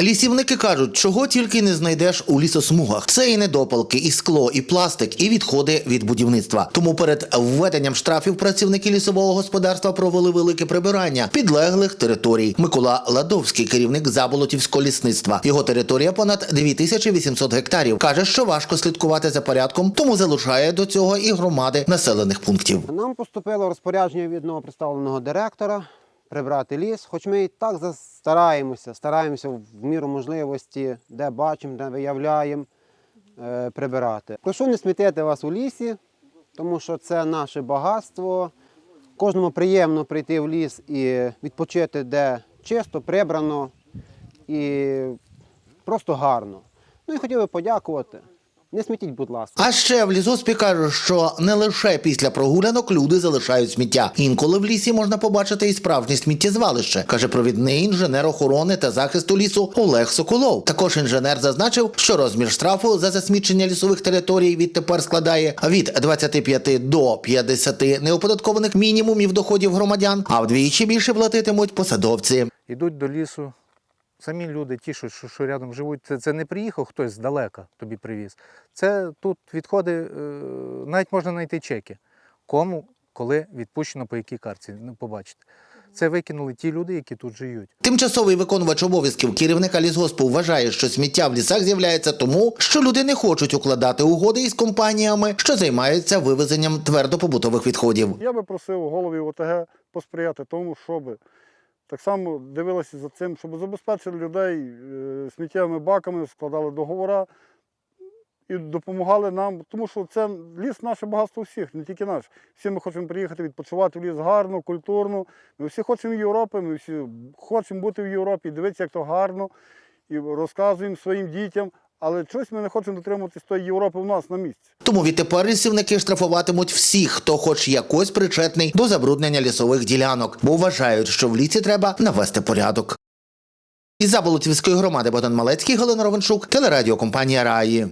Лісівники кажуть, чого тільки не знайдеш у лісосмугах. Це і недопалки, і скло, і пластик, і відходи від будівництва. Тому перед введенням штрафів працівники лісового господарства провели велике прибирання підлеглих територій. Микола Ладовський, керівник Заболотівського лісництва. Його територія понад 2800 гектарів. каже, що важко слідкувати за порядком, тому залучає до цього і громади населених пунктів. Нам поступило розпорядження від одного представленого директора прибрати ліс, хоч ми і так стараємося, стараємося в міру можливості, де бачимо, де виявляємо, е, прибирати. Прошу не смітити вас у лісі, тому що це наше багатство. Кожному приємно прийти в ліс і відпочити, де чисто, прибрано і просто гарно. Ну і хотів би подякувати. Не смітіть, будь ласка. А ще в лісоспі кажуть, що не лише після прогулянок люди залишають сміття. Інколи в лісі можна побачити і справжнє сміттєзвалище, каже провідний інженер охорони та захисту лісу Олег Соколов. Також інженер зазначив, що розмір штрафу за засмічення лісових територій відтепер складає від 25 до 50 неоподаткованих мінімумів доходів громадян, а вдвічі більше платитимуть посадовці. Йдуть до лісу. Самі люди, ті, що, що, що рядом живуть, це, це не приїхав хтось здалека тобі привіз. Це тут відходи, е, навіть можна знайти чеки. Кому, коли відпущено по якій карті, ну, побачите. Це викинули ті люди, які тут живуть. Тимчасовий виконувач обов'язків керівника лісгоспу вважає, що сміття в лісах з'являється тому, що люди не хочуть укладати угоди із компаніями, що займаються вивезенням твердопобутових відходів. Я би просив голові ОТГ посприяти тому, щоб так само дивилися за цим, щоб забезпечили людей е, сміттєвими баками, складали договори і допомагали нам, тому що це ліс наше багатство всіх, не тільки наш. Всі ми хочемо приїхати відпочивати в ліс гарно, культурно. Ми всі хочемо Європи, ми всі хочемо бути в Європі, дивитися, як то гарно, і розказуємо своїм дітям. Але щось ми не хочемо дотримуватись тої Європи в нас на місці. Тому відтепер лісівники штрафуватимуть всіх, хто хоч якось причетний до забруднення лісових ділянок, бо вважають, що в ліці треба навести порядок. Із Заболотівської громади Богдан Малецький, Галина Ровеншук, телерадіокомпанія Раї.